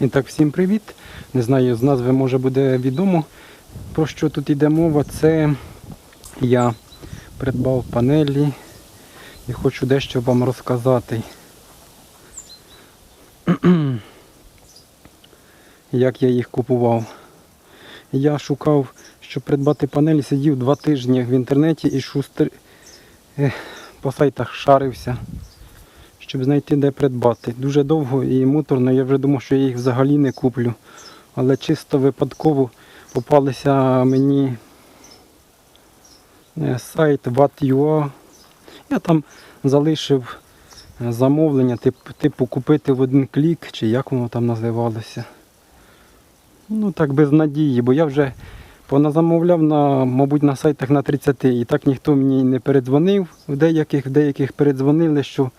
І так, всім привіт. Не знаю, з назви може буде відомо, про що тут йде мова. Це я придбав панелі і хочу дещо вам розказати. Як я їх купував. Я шукав, щоб придбати панелі, сидів два тижні в інтернеті і шустер по сайтах шарився щоб знайти де придбати. Дуже довго і муторно, я вже думав, що я їх взагалі не куплю. Але чисто випадково попалися мені е, сайт Watt.ua. Я там залишив е, замовлення, типу, типу купити в один клік, чи як воно там називалося. Ну так без надії, бо я вже поназамовляв на, мабуть, на сайтах на 30 і так ніхто мені не передзвонив. В деяких, в деяких передзвонили, що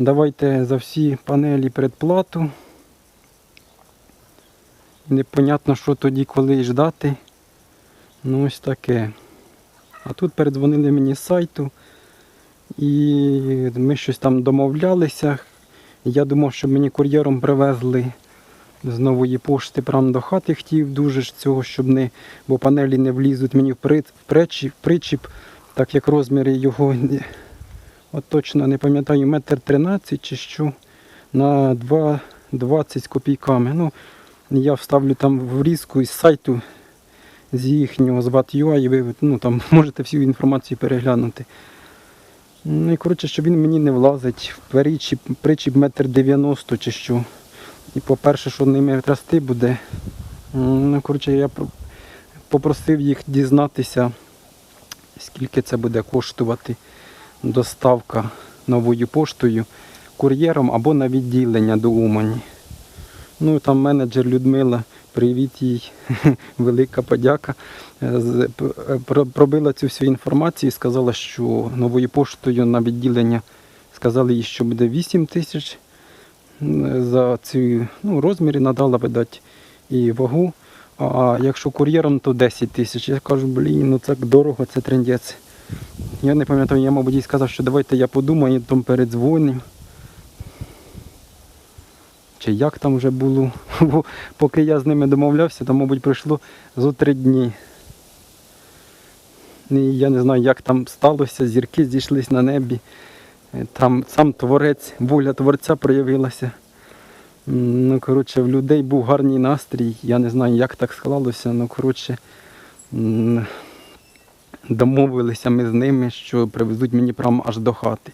Давайте за всі панелі предплату. Непонятно, що тоді коли ждати. Ну ось таке. А тут передзвонили мені з сайту і ми щось там домовлялися. Я думав, що мені кур'єром привезли з нової пошти прямо до хати. Хотів дуже ж цього, щоб не, бо панелі не влізуть мені в при- причіп, так як розміри його От точно не пам'ятаю, метр 13 чи що на 2,20 з копійками. Ну, я вставлю там врізку із сайту з їхнього з VAT.ua і ви ну, там можете всю інформацію переглянути. Ну і коротше, щоб він мені не влазить в причіп, причіп метр 90 чи що. І по-перше, що ними трясти буде. Ну, коротше, я попросив їх дізнатися, скільки це буде коштувати доставка новою поштою кур'єром або на відділення до Умані. Ну там менеджер Людмила, привіт їй, велика подяка. Е, е, про- Пробила цю всю інформацію і сказала, що новою поштою на відділення сказали їй, що буде 8 тисяч за ці ну, розміри надала видати і вагу. А якщо кур'єром, то 10 тисяч. Я кажу, блін, ну так дорого, це трендець. Я не пам'ятаю, я, мабуть, їй сказав, що давайте я подумаю, там передзвоню. Чи як там вже було. Бо поки я з ними домовлявся, то, мабуть, пройшло зо три дні. І я не знаю, як там сталося, зірки зійшлись на небі. Е, Там сам творець, воля творця проявилася. Ну, коротше, в людей був гарний настрій. Я не знаю, як так склалося, ну коротше. Домовилися ми з ними, що привезуть мені прямо аж до хати.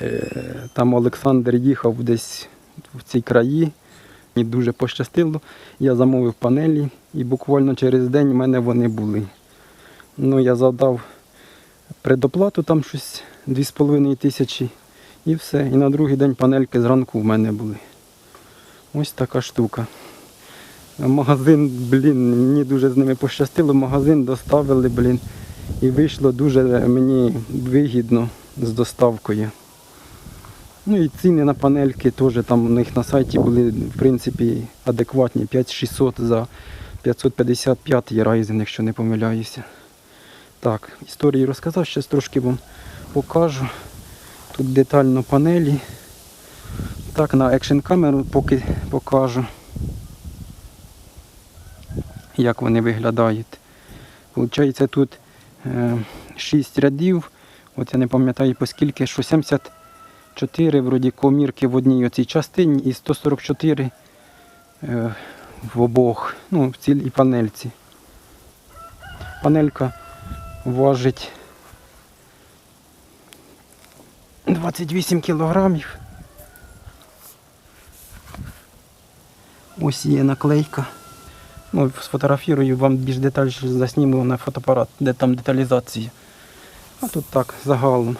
Е, Там Олександр їхав десь в цій краї, мені дуже пощастило. Я замовив панелі і буквально через день в мене вони були. Ну, я задав предоплату, там щось 2,5 тисячі і все. І на другий день панельки зранку в мене були. Ось така штука. Магазин, блін, мені дуже з ними пощастило. Магазин доставили, блін. І вийшло дуже мені вигідно з доставкою. Ну і ціни на панельки теж там у них на сайті були в принципі адекватні. 5600 за 555 Ryzen, якщо не помиляюся. Так, історії розказав, ще трошки вам покажу. Тут детально панелі. Так, на екшн камеру поки покажу як вони виглядають. Получається тут 6 рядів. От я не пам'ятаю по скільки, що 74 вроді комірки в одній оцій частині і 144 е, в обох, ну, в цілій панельці. Панелька важить 28 кілограмів. Ось є наклейка. Ну, сфотографірую, вам більш детальніше засніму на фотоапарат, де там деталізація. А тут так, загалом.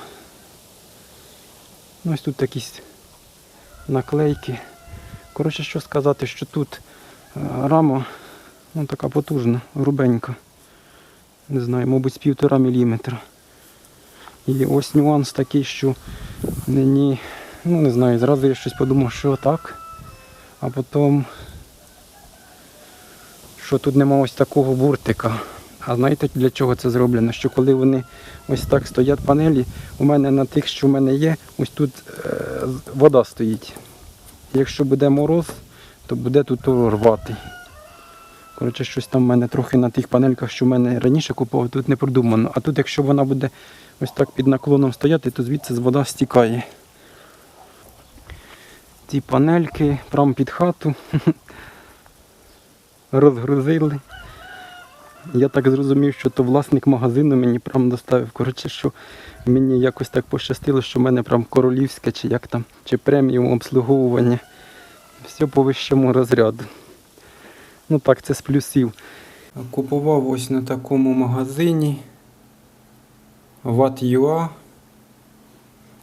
Ну, ось тут якісь наклейки. Коротше, що сказати, що тут е, рама ну, така потужна, грубенька. Не знаю, мабуть, з півтора міліметра. І ось нюанс такий, що мені, ну не знаю, зразу я щось подумав, що так. А потім що тут нема ось такого буртика. А знаєте для чого це зроблено? Що коли вони ось так стоять панелі, у мене на тих, що в мене є, ось тут е, вода стоїть. Якщо буде мороз, то буде тут рвати. Коротше, щось там в мене трохи на тих панельках, що в мене раніше купував, тут не продумано. А тут, якщо вона буде ось так під наклоном стояти, то звідси вода стікає. Ці панельки прямо під хату розгрузили. Я так зрозумів, що то власник магазину мені прям доставив. Коротше, що мені якось так пощастило, що в мене прям королівське, чи як там, чи преміум обслуговування. Все по вищому розряду. Ну так, це з плюсів. Купував ось на такому магазині Watt.ua.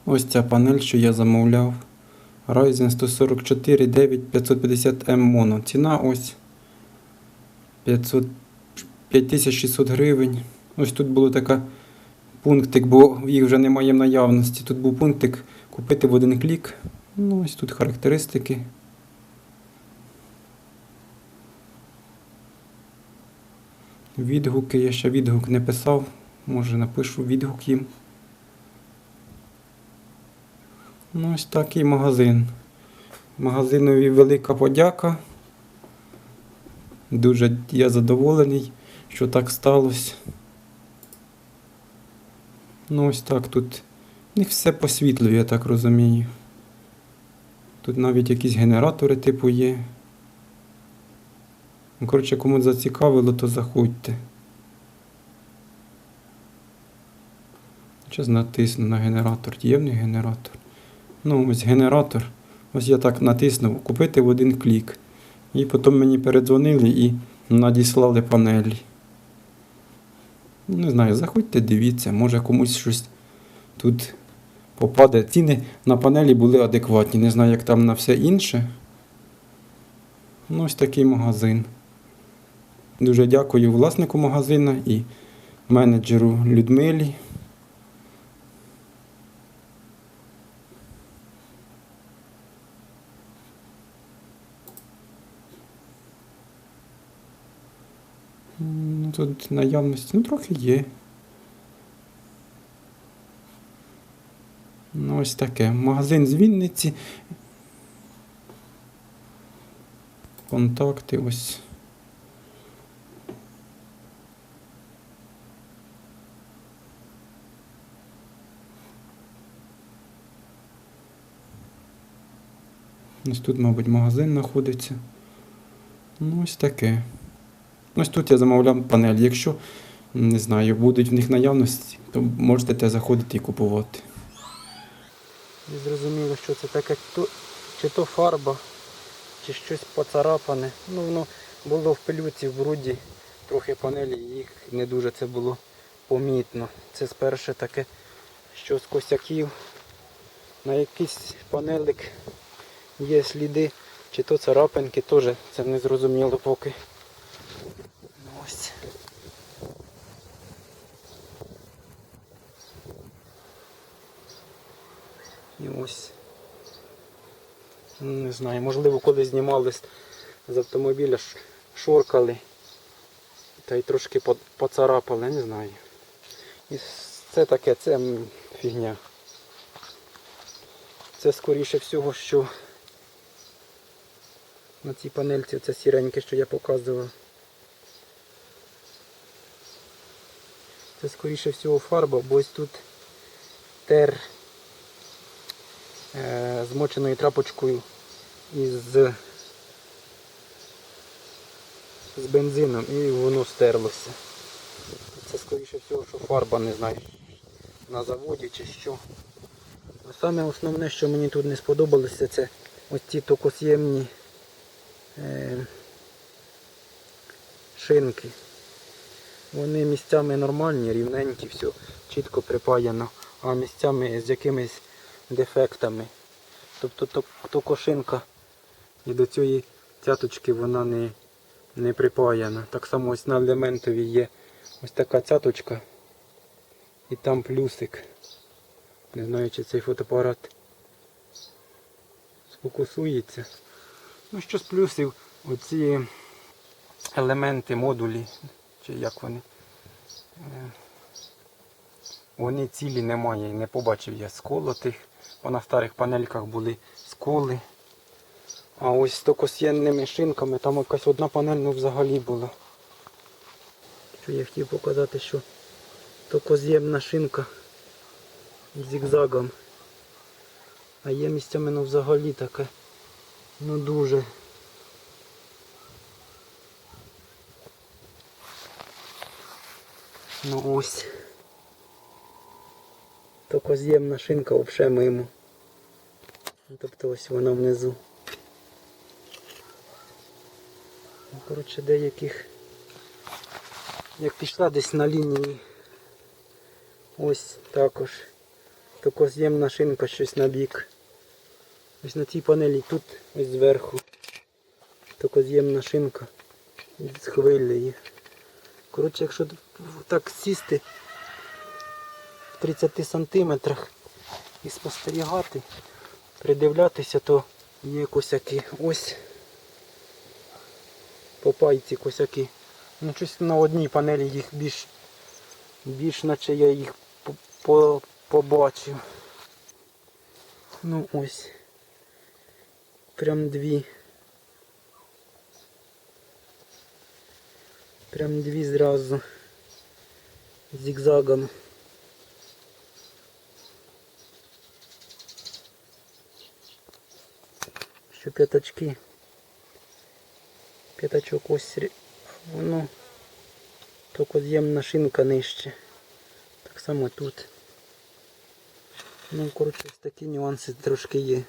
Ось ця панель, що я замовляв. Ryzen 144 9 550M Mono. Ціна ось 500, 5600 гривень. Ось тут було така пунктик, бо їх вже немає в наявності. Тут був пунктик купити в один клік. Ну, ось тут характеристики. Відгуки, я ще відгук не писав. Може напишу відгук їм. Ну, ось такий магазин. Магазинові велика подяка. Дуже я задоволений, що так сталося. Ну, ось так тут. У них все по світлу, я так розумію. Тут навіть якісь генератори типу є. Ну, Коротше, кому зацікавило, то заходьте. Зараз натисну на генератор. Є в них генератор. Ну, ось генератор. Ось я так натиснув, купити в один клік. І потім мені передзвонили і надіслали панелі. Не знаю, заходьте, дивіться, може комусь щось тут попаде. Ціни на панелі були адекватні. Не знаю, як там на все інше. Ну, ось такий магазин. Дуже дякую власнику магазина і менеджеру Людмилі. М, Ну, тут наявності, ну трохи є. Ну, ось таке. Магазин з Вінниці. Контакти ось. Ось тут, мабуть, магазин знаходиться. Ну, ось таке. Ось тут я замовляв панель. Якщо, не знаю, будуть в них наявності, то можете те заходити і купувати. І зрозуміло, що це таке, чи то фарба, чи щось поцарапане. Ну, воно було в пилюці, в бруді, трохи панелі, їх не дуже це було помітно. Це сперше таке, що з косяків на якийсь панелик є сліди, чи то царапинки, теж це не зрозуміло поки. Ну, Ось. І ось. Ну, Не знаю, можливо, коли знімали з- автомобіля, шоркали та й трошки поцарапали, не знаю. І це таке, це фігня. Це скоріше всього, що на цій панельці це сіреньке, що я показував. Це скоріше всього фарба, бо ось тут тер е, змоченою трапочкою із з бензином і воно стерлося. Це скоріше всього, що фарба, не знаю, на заводі чи що. А Саме основне, що мені тут не сподобалося, це ось ці токос'ємні е, шинки. Вони місцями нормальні, рівненькі, все чітко припаяно, а місцями з якимись дефектами. Тобто то, то кошинка і до цієї цяточки вона не, не припаяна. Так само ось на елементовій є ось така цяточка і там плюсик. Не знаю, чи цей фотоапарат сфокусується. Ну що з плюсів, оці елементи, модулі, чи як вони. е, Вони цілі немає, не побачив я сколотих. Бо на старих панельках були сколи. А ось з токосьєнними шинками, там якась одна панель ну, взагалі була. Що я хотів показати, що токоз'ємна шинка зігзагом. А є місцями ну, взагалі таке. Ну дуже. Ну ось. Токоз'ємна шинка взагалі мимо. Тобто ось вона внизу. Ну, Коротше, деяких як пішла десь на лінії. Ось також. Токоз'ємна шинка щось на бік. Ось на цій панелі тут ось зверху. Токоз'ємна шинка з хвилею. Коротше, якщо так сісти в 30 сантиметрах і спостерігати, придивлятися, то є косяки. Ось по пайці косяки. Ну щось на одній панелі їх більш, більш наче я їх по- по- побачив. Ну ось. Прям дві. Прям дві зразу. Зігзагом. Що п'ятачки. П'ятачок ось воно тільки з'ємна шинка нижче. Так само тут. Ну, коротше, такі нюанси трошки є.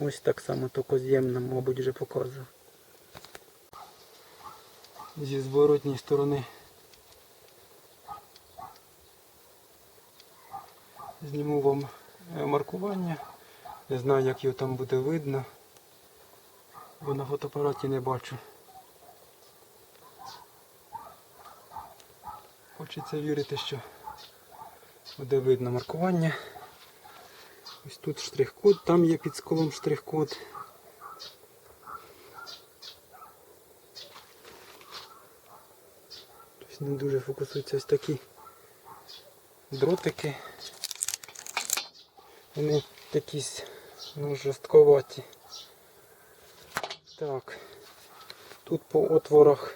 Ось так само тільки з'ємна, мабуть, вже показував. Зі зворотньої сторони. Зніму вам е, маркування. Не знаю, як його там буде видно, бо на фотоапараті не бачу. Хочеться вірити, що буде видно маркування. Ось тут штрих-код, там є під сколом штрих-код. Не дуже фокусуються ось такі дротики. Вони якісь ну, жорстковаті. Так. Тут по отворах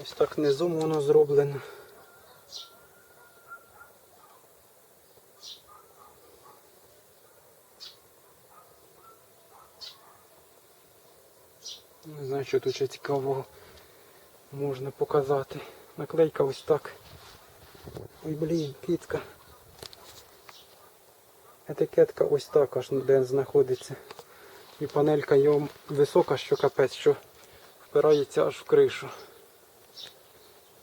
ось так низом воно зроблено. Не знаю, що тут ще цікавого можна показати. Наклейка ось так. Ой, блін, кітка. Етикетка ось так аж де знаходиться. І панелька його висока, що капець, що впирається аж в кришу.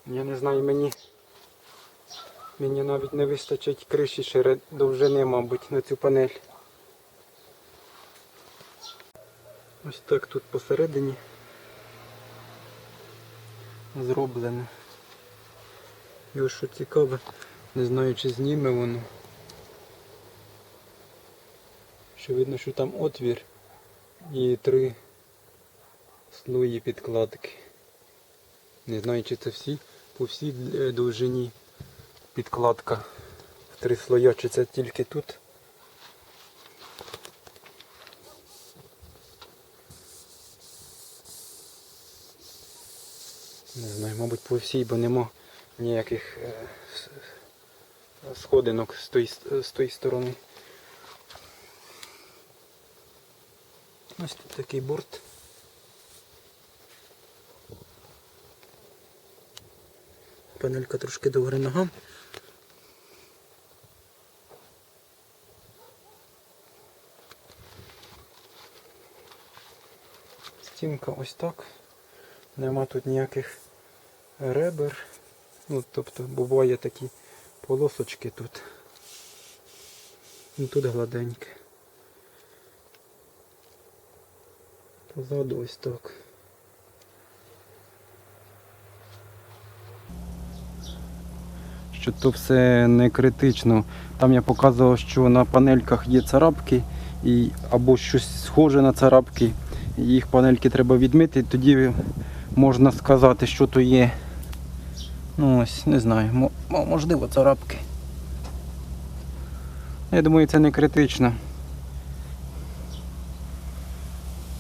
Я не знаю, мені мені навіть не вистачить криші шири довжини, мабуть, на цю панель. Ось так тут посередині зроблено. І ось що цікаве, не знаю чи зніме воно. Що видно, що там отвір і три слої підкладки. Не знаю, чи це всі по всій е, довжині підкладка три слоя, чи це тільки тут. Не знаю, мабуть по всій, бо нема ніяких е, сходинок з тої, з тої сторони. Ось тут такий борт. Панелька трошки догори ногам. Стінка ось так. Нема тут ніяких ребер. Ну, тобто буває такі полосочки тут. Ну, тут гладеньке. Позаду ось так. Що то все не критично. Там я показував, що на панельках є царапки і, або щось схоже на царапки. Їх панельки треба відмити, тоді можна сказати, що то є. Ну ось, не знаю, мо- мо- можливо царапки. Я думаю, це не критично.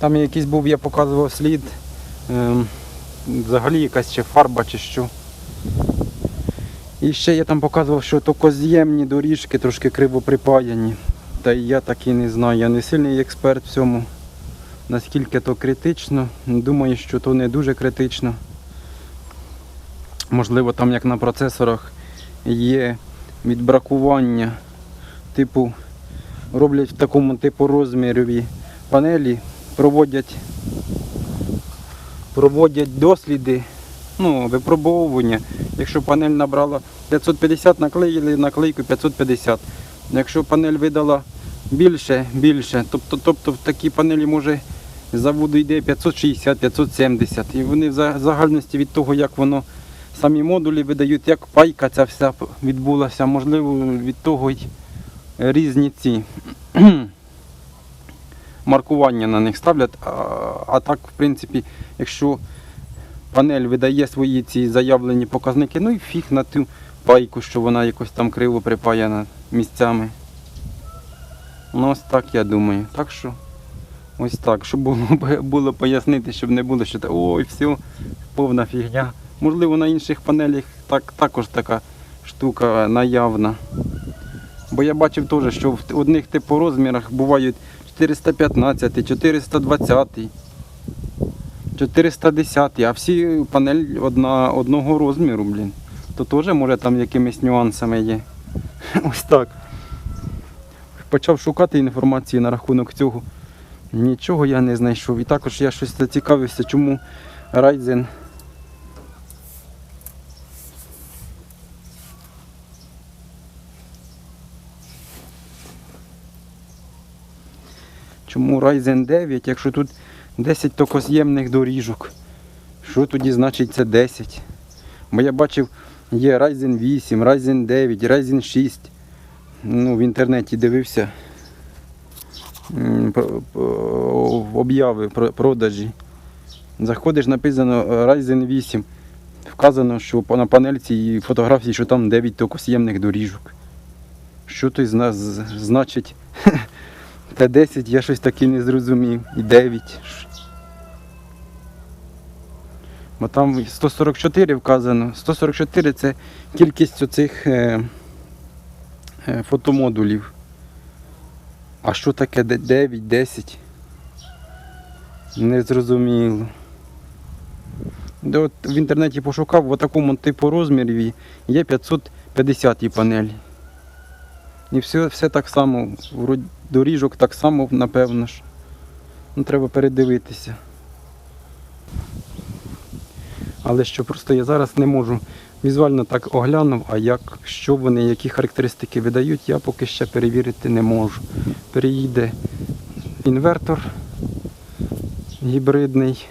Там якийсь був, я показував слід. ем, взагалі якась ще фарба чи що. І ще я там показував, що то коз'ємні доріжки трошки криво припаяні. Та я так і не знаю, я не сильний експерт в цьому. Наскільки то критично. Думаю, що то не дуже критично. Можливо, там як на процесорах є відбракування, типу роблять в такому типу розмірові панелі, проводять, проводять досліди, ну, випробовування. Якщо панель набрала 550, наклеїли наклейку 550. Якщо панель видала більше, більше, тобто, тобто в такій панелі може з заводу йде 560, 570. І вони в загальності від того, як воно самі модулі видають, як пайка ця вся відбулася, можливо, від того й різні ці маркування на них ставлять. А, а так, в принципі, якщо панель видає свої ці заявлені показники, ну і фіг на ту пайку, що вона якось там криво припаяна місцями. Ну ось так я думаю. Так що ось так, щоб було, було пояснити, щоб не було, що та, ой, все, повна фігня. Можливо, на інших панелях так, також така штука наявна. Бо я бачив теж, що в одних типу розмірах бувають 415, 420, 410, а всі панель одна, одного розміру, блін. То теж може там якимись нюансами є. Ось так. Почав шукати інформацію на рахунок цього. Нічого я не знайшов. І також я щось зацікавився, чому Ryzen Чому Ryzen 9, якщо тут 10 токоз'ємних доріжок? Що тоді значить це 10? Бо я бачив, є Ryzen 8, Ryzen 9, Ryzen 6. Ну, в інтернеті дивився обяви про продажі. Заходиш, написано е, Ryzen 8. Вказано, що на панельці і фотографії, що там 9 токос'ємних доріжок. Що то з значить Т10 я щось таке не зрозумів. І 9. Бо там 144 вказано. 144 це кількість оцих е, е, фотомодулів. А що таке 9, 10? Не зрозуміло. От в інтернеті пошукав в такому типу розмірі є 550 панелі. І все, все так само, вроді доріжок так само, напевно ж. Ну, треба передивитися. Але що просто я зараз не можу візуально так оглянув, а як, що вони, які характеристики видають, я поки ще перевірити не можу. Переїде інвертор гібридний,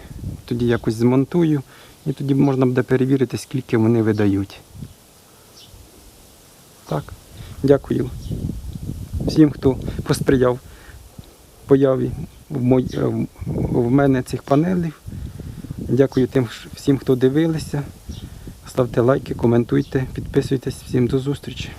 тоді якось змонтую, і тоді можна буде перевірити, скільки вони видають. Так, дякую всім, хто посприяв появі в, мой, е, в мене цих панелів. Дякую тим всім, хто дивилися. Ставте лайки, коментуйте, підписуйтесь. Всім до зустрічі.